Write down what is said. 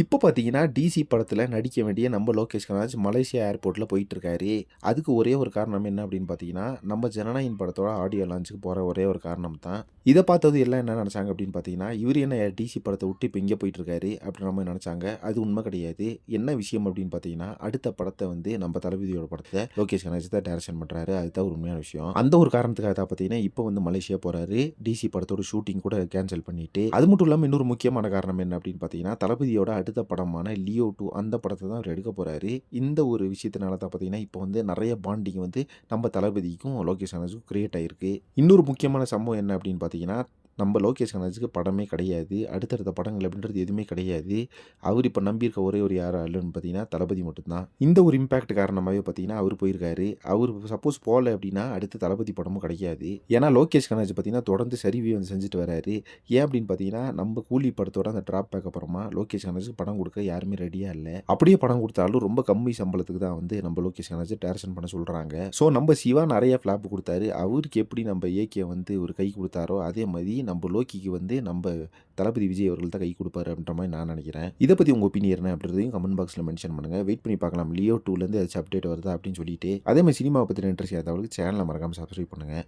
இப்போ பார்த்தீங்கன்னா டிசி படத்தில் நடிக்க வேண்டிய நம்ம லோகேஷ் கனராஜ் மலேசியா ஏர்போர்ட்டில் போயிட்டு இருக்காரு அதுக்கு ஒரே ஒரு காரணம் என்ன அப்படின்னு பார்த்தீங்கன்னா நம்ம ஜனநாயகன் படத்தோட ஆடியோ லான்ச்சுக்கு போகிற ஒரே ஒரு காரணம் தான். இதை பார்த்தது எல்லாம் என்ன நினச்சாங்க அப்படின்னு பார்த்தீங்கன்னா இவர் என்ன டிசி படத்தை விட்டு இப்போ இங்கே போயிட்டு இருக்காரு நம்ம மாதிரி நினச்சாங்க. அது உண்மை கிடையாது. என்ன விஷயம் அப்படின்னு பார்த்தீங்கன்னா அடுத்த படத்தை வந்து நம்ம தளபதியோட படத்தை லோகேஷ் கனராஜ் தான் டேரக்ஷன் பண்ணுறாரு அதுதான் ஒரு உண்மையான விஷயம். அந்த ஒரு காரணத்துக்காக தான் பார்த்தீங்கன்னா இப்போ வந்து மலேசியா போகிறாரு டிசி படத்தோட ஷூட்டிங் கூட கேன்சல் பண்ணிட்டு. அது மட்டும் இல்லாமல் இன்னொரு முக்கியமான காரணம் என்ன அப்படின்னு பார்த்தீங்கன்னா தளபதியோட அடுத்த படமான லியோ டூ அந்த படத்தை தான் அவர் எடுக்க போகிறாரு இந்த ஒரு விஷயத்தினால தான் பார்த்தீங்கன்னா இப்போ வந்து நிறைய பாண்டிங் வந்து நம்ம தளபதிக்கும் லோகேஷ் கனகராஜுக்கும் கிரியேட் ஆகிருக்கு இன்னொரு முக்கியமான சம்பவம் என்ன அப்படின்னு பார்த்தீங்கன்னா நம்ம லோகேஷ் கனகராஜுக்கு படமே கிடையாது. அடுத்தடுத்த படங்கள் அப்படின்றது எதுவுமே கிடையாது. அவர் இப்போ நம்பியிருக்க ஒரே ஒரு யார் இல்லைன்னு பார்த்தீங்கன்னா தளபதி மட்டும்தான். இந்த ஒரு இம்பாக்ட் காரணமாகவே பார்த்தீங்கன்னா அவர் போயிருக்காரு. அவர் சப்போஸ் போகல அப்படின்னா அடுத்து தளபதி படமும் கிடைக்காது ஏன்னா லோகேஷ் கனகராஜ் பார்த்தீங்கன்னா தொடர்ந்து சரிவியை வந்து செஞ்சுட்டு வராரு. ஏன் அப்படின்னு பார்த்தீங்கன்னா நம்ம கூலி படத்தோட அந்த ட்ராப் பேக் அப்புறமா லோகேஷ் கனகராஜுக்கு படம் கொடுக்க யாருமே ரெடியாக இல்லை. அப்படியே படம் கொடுத்தாலும் ரொம்ப கம்மி சம்பளத்துக்கு தான் வந்து நம்ம லோகேஷ் கனகராஜ் டேரக்ஷன் பண்ண சொல்கிறாங்க ஸோ நம்ம சிவா நிறைய ஃப்ளாப் கொடுத்தாரு. அவருக்கு எப்படி நம்ம ஏகே வந்து ஒரு கை கொடுத்தாரோ அதே மாதிரி நம்ம லோக்கிக்கு வந்து நம்ம தளபதி விஜய் அவர்கள் தான் கை கொடுப்பாரு அப்படின்ற மாதிரி நான் நினைக்கிறேன். இதை பற்றி உங்கள் ஒப்பீனியன் என்ன அப்படின்றதையும் கமெண்ட் பாக்ஸில் மென்ஷன் பண்ணுங்கள் வெயிட் பண்ணி பார்க்கலாம். லியோ டூலேருந்து ஏதாச்சும் அப்டேட் வருதா அப்படின்னு சொல்லிட்டு. அதே மாதிரி சினிமா பற்றி இன்ட்ரெஸ்ட் ஏதாவது சேனலை மறக்காமல் சப்ஸ்கிரைப் பண்ணுங்கள்